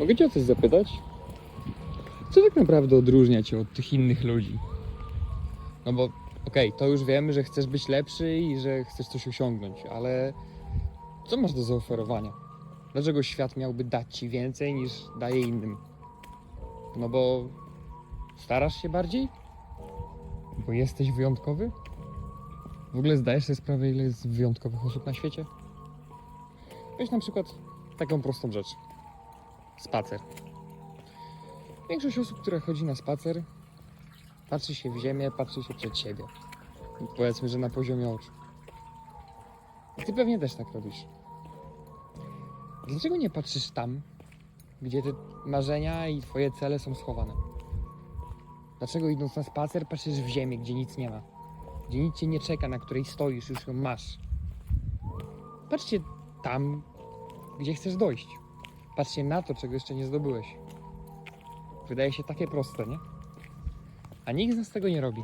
Mogę cię o coś zapytać? Co tak naprawdę odróżnia cię od tych innych ludzi? No bo, okej, to już wiemy, że chcesz być lepszy i że chcesz coś osiągnąć, ale co masz do zaoferowania? Dlaczego świat miałby dać ci więcej niż daje innym? No bo starasz się bardziej? Bo jesteś wyjątkowy? W ogóle zdajesz sobie sprawę, ile jest wyjątkowych osób na świecie? Weź na przykład taką prostą rzecz. Spacer. Większość osób, która chodzi na spacer, patrzy się w ziemię, patrzy się przed siebie. Powiedzmy, że na poziomie oczu. I ty pewnie też tak robisz. Dlaczego nie patrzysz tam, gdzie te marzenia i twoje cele są schowane? Dlaczego idąc na spacer patrzysz w ziemię, gdzie nic nie ma? Gdzie nic cię nie czeka, na której stoisz, już ją masz. Patrzcie tam, gdzie chcesz dojść. Patrzcie na to, czego jeszcze nie zdobyłeś. Wydaje się takie proste, nie? A nikt z nas tego nie robi.